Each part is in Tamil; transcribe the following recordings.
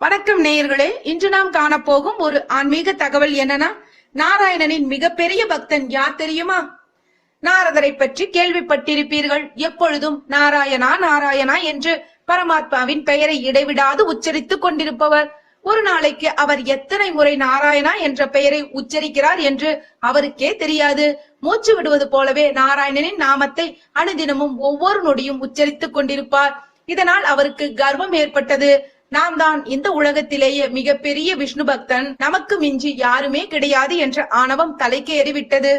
வணக்கம் நேயர்களே. இன்று நாம் காணப்போகும் ஒரு ஆன்மீக தகவல் என்னன்னா நாராயணனின் மிகப்பெரிய பக்தன் யார் தெரியுமா? நாரதரை பற்றி கேள்விப்பட்டிருப்பீர்கள். எப்பொழுதும் நாராயணா நாராயணா என்று பரமாத்மாவின் பெயரை இடைவிடாது உச்சரித்துக் கொண்டிருப்பவர். ஒரு நாளைக்கு அவர் எத்தனை முறை நாராயணா என்ற பெயரை உச்சரிக்கிறார் என்று அவருக்கே தெரியாது. மூச்சு விடுவது போலவே நாராயணனின் நாமத்தை அனுதினமும் ஒவ்வொரு நொடியும் உச்சரித்துக் கொண்டிருப்பார். இதனால் அவருக்கு கர்வம் ஏற்பட்டது. நாம் தான் இந்த உலகத்திலேயே மிகப்பெரிய விஷ்ணு பக்தன். நமக்கு மிஞ்சி யாருமே கிடையாது என்ற ஆணவம் தலைக்கு ஏறிவிட்டது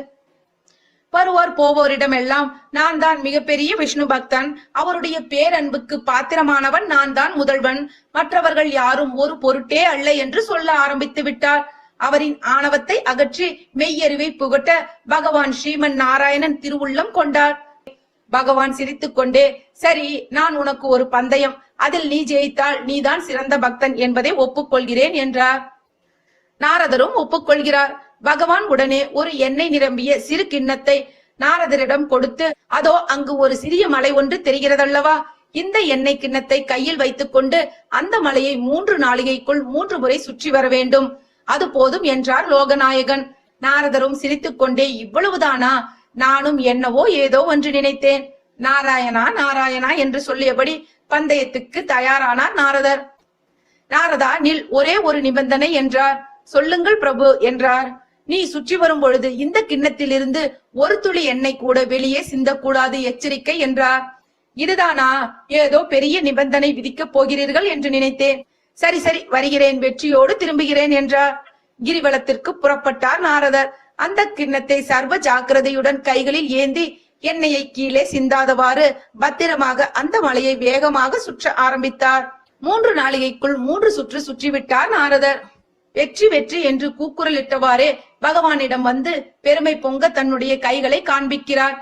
வருவோர் போவோரிடம் எல்லாம் நான் தான் மிகப்பெரிய விஷ்ணு பக்தன். அவருடைய பேரன்புக்கு பாத்திரமானவன் நான் தான் முதல்வன். மற்றவர்கள் யாரும் ஒரு பொருட்டே அல்ல என்று சொல்ல ஆரம்பித்து விட்டார். அவரின் ஆணவத்தை அகற்றி மெய்யறிவை புகட்ட பகவான் ஸ்ரீமன் நாராயணன் திருவுள்ளம் கொண்டார். பகவான் சிரித்துக் கொண்டே சரி நான் உனக்கு ஒரு பந்தயம். அதில் நீ ஜெயித்தால் நீதான் சிறந்த பக்தன் என்பதை ஒப்புக்கொள்கிறேன் என்றார். நாரதரும் ஒப்புக்கொள்கிறார். பகவான் உடனே ஒரு எண்ணெய் நிரம்பிய சிறு கிண்ணத்தை நாரதரிடம் கொடுத்து அதோ அங்கு ஒரு சிறிய மலை ஒன்று தெரிகிறதல்லவா? இந்த எண்ணெய் கிண்ணத்தை கையில் வைத்துக் கொண்டு அந்த மலையை மூன்று நாளிகைக்குள் மூன்று முறை சுற்றி வர வேண்டும். அது போதும் என்றார் லோகநாயகன். நாரதரும் சிரித்துக்கொண்டே இவ்வளவுதானா? நானும் என்னவோ ஏதோ ஒன்று நினைத்தேன். நாராயணா நாராயணா என்று சொல்லியபடி பந்தயத்துக்கு தயாரானார் நாரதர். நாரதா நில் ஒரே ஒரு நிபந்தனை என்றார். சொல்லுங்கள் பிரபு என்றார். நீ சுற்றி வரும் பொழுது இந்த கிண்ணத்திலிருந்து ஒரு துளி எண்ணெய் கூட வெளியே சிந்தக்கூடாது எச்சரிக்கை என்றார். இதுதானா? ஏதோ பெரிய நிபந்தனை விதிக்கப் போகிறீர்கள் என்று நினைத்தேன். சரி சரி வருகிறேன் வெற்றியோடு திரும்புகிறேன் என்றார். கிரிவலத்திற்கு புறப்பட்டார் நாரதர். அந்த கிண்ணத்தை சர்வ ஜாக்கிரதையுடன் கைகளில் ஏந்தி எண்ணெயை கீழே சிந்தாதவாறு பத்திரமாக அந்த மலையை வேகமாக சுற்ற ஆரம்பித்தார் மூன்று நாளிகைக்குள் மூன்று சுற்று சுற்றிவிட்டார் நாரதர் வெற்றி வெற்றி என்று கூக்குரலிட்டவாறே பகவானிடம் வந்து பெருமை பொங்க தன்னுடைய கைகளை காண்பிக்கிறார்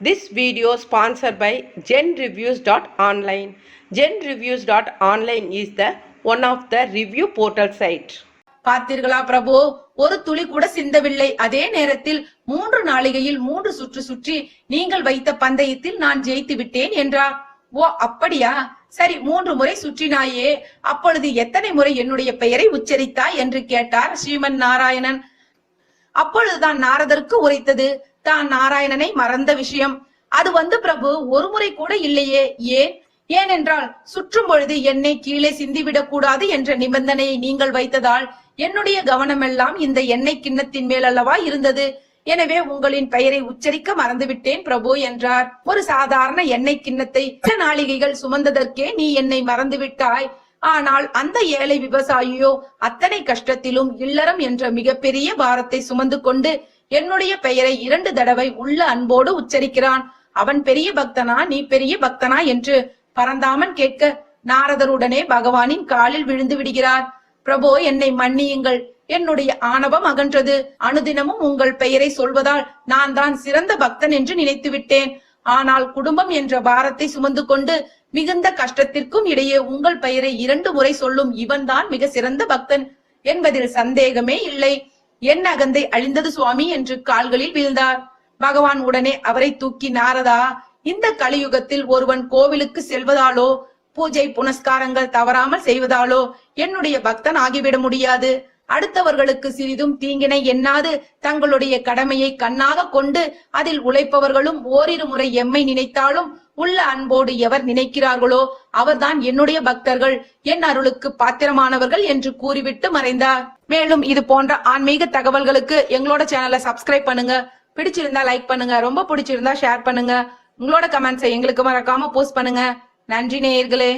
This video sponsored by genreviews.online. Genreviews.online is the one of the review portal site. பார்த்தீர்களா பிரபு ஒரு துளி கூட சிந்தவில்லை. அதே நேரத்தில் மூன்று நாளிகையில் மூன்று சுற்று சுற்றி நீங்கள் வைத்த பந்தயத்தில் நான் ஜெயித்து விட்டேன் என்றார் ஓ அப்படியா? சரி மூன்று முறை சுற்றினாயே. அப்பொழுது எத்தனை முறை என்னுடைய பெயரை உச்சரித்தாய் என்று கேட்டார் ஸ்ரீமன் நாராயணன். அப்பொழுதுதான் நாரதருக்கு உரைத்தது. தான் நாராயணனை மறந்த விஷயம். அது வந்து பிரபு ஒரு முறை கூட இல்லையே. ஏன்? ஏனென்றால் சுற்றும் பொழுது என்னை கீழே சிந்திவிடக் கூடாது என்ற நிபந்தனையை நீங்கள் வைத்ததால் என்னுடைய கவனமெல்லாம் இந்த எண்ணெய் கிண்ணத்தின் மேல் அல்லவா இருந்தது. எனவே உங்களின் பெயரை உச்சரிக்க மறந்துவிட்டேன் பிரபு என்றார். ஒரு சாதாரண எண்ணெய் கிண்ணத்தை நாளிகைகள் சுமந்ததற்கே நீ என்னை மறந்துவிட்டாய். ஆனால் அந்த ஏழை விவசாயியோ அத்தனை கஷ்டத்திலும் இல்லறம் என்ற மிகப்பெரிய பாரத்தை சுமந்து கொண்டு என்னுடைய பெயரை இரண்டு தடவை உள்ள அன்போடு உச்சரிக்கிறான். அவன் பெரிய பக்தனா நீ பெரிய பக்தனா என்று பரந்தாமன் கேட்க நாரதருடனே பகவானின் காலில் விழுந்து விடுகிறார். பிரபோ என்னை மன்னியுங்கள். என்னுடைய ஆணவம் அகன்றது. அனுதினமும் உங்கள் பெயரை சொல்வதால் நான் தான் சிறந்த பக்தன் என்று நினைத்து விட்டேன். ஆனால் குடும்பம் என்ற பாரத்தை சுமந்து கொண்டு மிகுந்த கஷ்டத்திற்கும் இடையே உங்கள் பெயரை இரண்டு முறை சொல்லும் இவன்தான் மிக சிறந்த பக்தன் என்பதில் சந்தேகமே இல்லை. என் அகந்தை அழிந்தது சுவாமி என்று கால்களில் வீழ்ந்தார். பகவான் உடனே அவரை தூக்கி நாரதா இந்த கலியுகத்தில் ஒருவன் கோவிலுக்கு செல்வதாலோ பூஜை புனஸ்காரங்கள் தவறாமல் செய்வதாலோ என்னுடைய பக்தன் ஆகிவிட முடியாது. அடுத்தவர்களுக்கு சிறிதும் தீங்கினை எண்ணாது தங்களுடைய கடமையை கண்ணாக கொண்டு அதில் உழைப்பவர்களும் ஓரிரு முறை எம்மை நினைத்தாலும் உள்ள அன்போடு எவர் நினைக்கிறார்களோ அவர்தான் என்னுடைய பக்தர்கள் என் அருளுக்கு பாத்திரமானவர்கள் என்று கூறிவிட்டு மறைந்தார். மேலும் இது போன்ற ஆன்மீக தகவல்களுக்கு எங்களோட சேனலை சப்ஸ்கிரைப் பண்ணுங்க. பிடிச்சிருந்தா லைக் பண்ணுங்க. ரொம்ப பிடிச்சிருந்தா ஷேர் பண்ணுங்க. உங்களோட கமெண்ட்ஸை எங்களுக்கு மறக்காம போஸ்ட் பண்ணுங்க. நன்றி நேயர்களே.